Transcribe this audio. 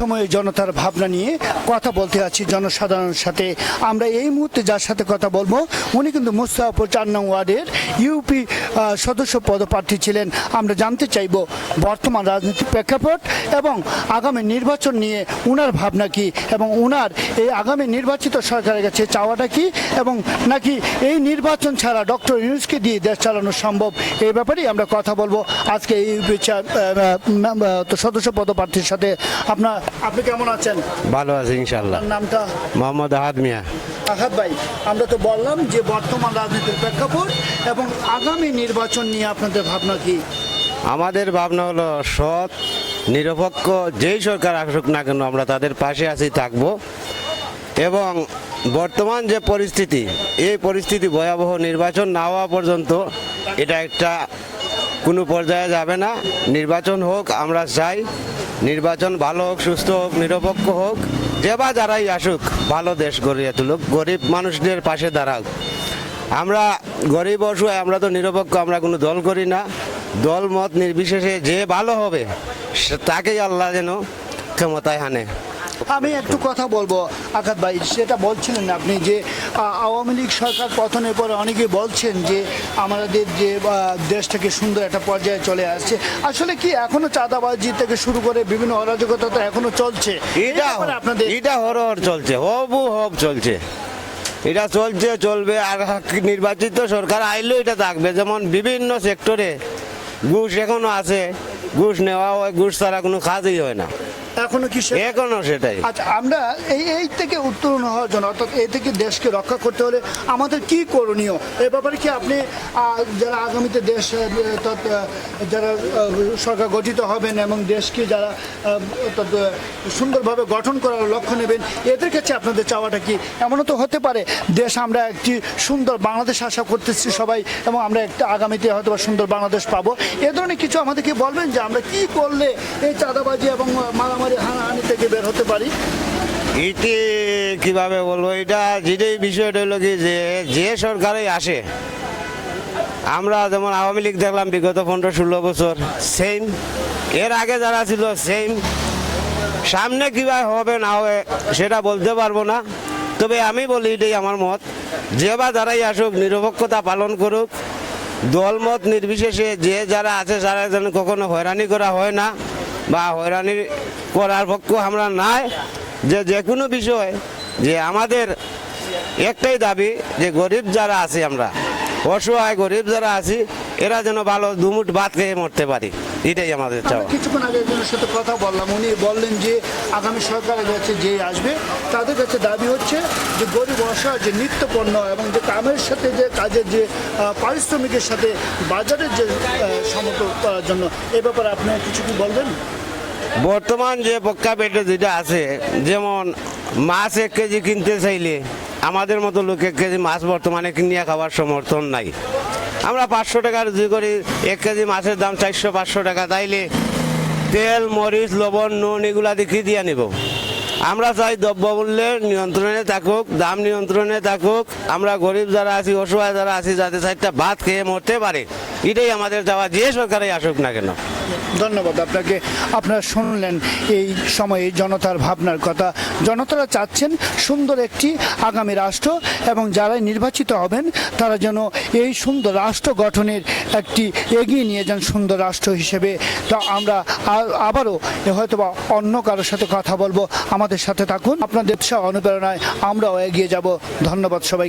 সময়ে জনতার ভাবনা নিয়ে কথা বলতে আছি জনসাধারণের সাথে। আমরা এই মুহূর্তে যার সাথে কথা বলব, উনি কিন্তু মুস্তাফর চার নং ওয়ার্ডের ইউপি সদস্য পদপ্রার্থী ছিলেন। আমরা জানতে চাইব বর্তমান রাজনৈতিক প্রেক্ষাপট এবং আগামী নির্বাচন নিয়ে উনার ভাবনা কি এবং উনার এই আগামী নির্বাচিত সরকারের কাছে চাওয়াটা কি এবং নাকি এই নির্বাচন ছাড়া ডক্টর ইউনুসকে দিয়ে দেশ চালানো সম্ভব? এই ব্যাপারেই আমরা কথা বলব। আজকে এই ইউপি সদস্য পদপ্রার্থীর সাথে। আপনার আপনি কেমন আছেন? ভালো আছে ইনশাল্লাহ নামটা? মোহাম্মদ আহাদ মিয়া। আঘাত ভাই আমরা তো বললাম যে বর্তমান রাজনীতির প্রেক্ষাপট এবং আগামী নির্বাচন নিয়ে আপনাদের ভাবনা কি? আমাদের ভাবনা হলো সৎ নিরপেক্ষ যেই সরকার আসুক না কেন আমরা তাদের পাশে আছি থাকব। এবং বর্তমান যে পরিস্থিতি এই পরিস্থিতি ভয়াবহ নির্বাচন না হওয়া পর্যন্ত এটা একটা কোনো পর্যায়ে যাবে না। নির্বাচন হোক আমরা চাই। নির্বাচন ভালো হোক, সুস্থ হোক, নিরপেক্ষ হোক, যে বা যারাই আসুক, ভালো দেশ গড়িয়ে তুলুক, গরিব মানুষদের পাশে দাঁড়াক। আমরা গরিব অসহায় আমরা তো নিরপেক্ষ, আমরা কোনো দল করি না। দল মত নির্বিশেষে যে ভালো হবে তাকেই আল্লাহ যেন ক্ষমতায় হানে আমি একটু কথা বলব আঘাত ভাই সেটা বলছিলেন আপনি যে আওয়ামী লীগ সরকার পতনের পরে অনেকে বলছেন যে আমাদের যে আহ, দেশ থেকে সুন্দর একটা পর্যায়ে চলে আসছে। আসলে কি এখনও চাঁদাবাজি থেকে শুরু করে বিভিন্ন অরাজকতা তো এখনও চলছে? এটা আপনাদের এটা হরহর চলছে হবু হব চলছে। এটা চলছে চলবে আর নির্বাচিত সরকার আইলেও এটা থাকবে। যেমন বিভিন্ন সেক্টরে ঘুষ এখনও আছে ঘুষ নেওয়া হয় ঘুষ ছাড়া কোনো কাজই হয় না। এখনও কি এখনও সেটাই। আচ্ছা আমরা এই এই থেকে উত্তরণ হওয়ার জন্য অর্থাৎ এই থেকে দেশকে রক্ষা করতে হলে আমাদের কি করণীয়? এ ব্যাপারে কি আপনি যারা আগামীতে দেশ যারা সরকার গঠিত হবেন এবং দেশকে যারা সুন্দরভাবে গঠন করার লক্ষ্য নেবেন এদের কাছে আপনাদের চাওয়াটা কি? এমনও তো হতে পারে দেশ আমরা একটি সুন্দর বাংলাদেশ আশা করতেছি সবাই এবং আমরা একটা আগামীতে হয়তো বা সুন্দর বাংলাদেশ পাবো। এ ধরনের কিছু আমাদেরকে বলবেন যে আমরা কি করলে এই চাঁদাবাজি এবং মারামারি হানাহানি থেকে বের হতে পারি। এটি কীভাবে বলব? এটা যেটাই বিষয়টা হলো কি যে যে সরকারই আসে, আমরা যেমন আওয়ামী লীগ দেখলাম বিগত পনেরো ষোলো বছর সেম এর আগে যারা ছিল সেম সামনে কীভাবে হবে, না হবে, সেটা বলতে পারব না। তবে আমি বলি এটাই আমার মত, যে বা যারাই আসুক, নিরপেক্ষতা পালন করুক, দলমত নির্বিশেষে যে যারা আছে যারা যেন কখনো হয়রানি করা হয় না, বা হয়রানি করার পক্ষ আমরা নাই। যে যে কোনো বিষয় যে আমাদের একটাই দাবি যে গরিব যারা আছি আমরা অসহায় গরিব যারা আছি এরা যেন ভালো দুমুট ভাত খেয়ে মরতে পারি। এটাই আমাদের চাওয়া। কিছুক্ষণ আগে একজনের সাথে কথা বললাম উনি বললেন যে আগামী সরকারের কাছে যে আসবে তাদের কাছে দাবি হচ্ছে যে গরিব অসহায় যে নিত্য পণ্য এবং যে কামের সাথে যে কাজের যে পারিশ্রমিকের সাথে বাজারের যে আহ, সমতল করার জন্য এ ব্যাপারে আপনি কিছু কি বলবেন? বর্তমান যে পক্কা পেটে যেটা আছে, যেমন মাছ এক কেজি কিনতে চাইলে, আমাদের মতো লোক এক কেজি মাছ বর্তমানে কিনিয়া খাওয়ার সমর্থন নাই। আমরা পাঁচশো টাকা রুজি করি এক কেজি মাছের দাম চারশো, পাঁচশো টাকা, তাইলে তেল, মরিচ, লবণ, নুন এগুলা দেখি দিয়ে নিব? আমরা চাই দ্রব্য মূল্যের নিয়ন্ত্রণে থাকুক, দাম নিয়ন্ত্রণে থাকুক। আমরা গরিব যারা আছি, অসহায় যারা আছি যাতে চারটা ভাত খেয়ে মরতে পারে, এটাই আমাদের চাওয়া। যে সরকারে আসুক না কেন। ধন্যবাদ, আপনাকে আপনারা শুনলেন এই সময়ে জনতার ভাবনার কথা। জনতারা চাচ্ছেন সুন্দর একটি আগামী রাষ্ট্র এবং যারাই নির্বাচিত হবেন, তারা যেন এই সুন্দর রাষ্ট্র গঠনের একটি এগিয়ে নিয়ে যান সুন্দর রাষ্ট্র হিসেবে। তা আমরা আবারও হয়তো বা অন্য কারোর সাথে কথা বলব। আমাদের সাথে থাকুন। আপনাদের উৎসাহ অনুপ্রেরণায় আমরাও এগিয়ে যাব। ধন্যবাদ সবাই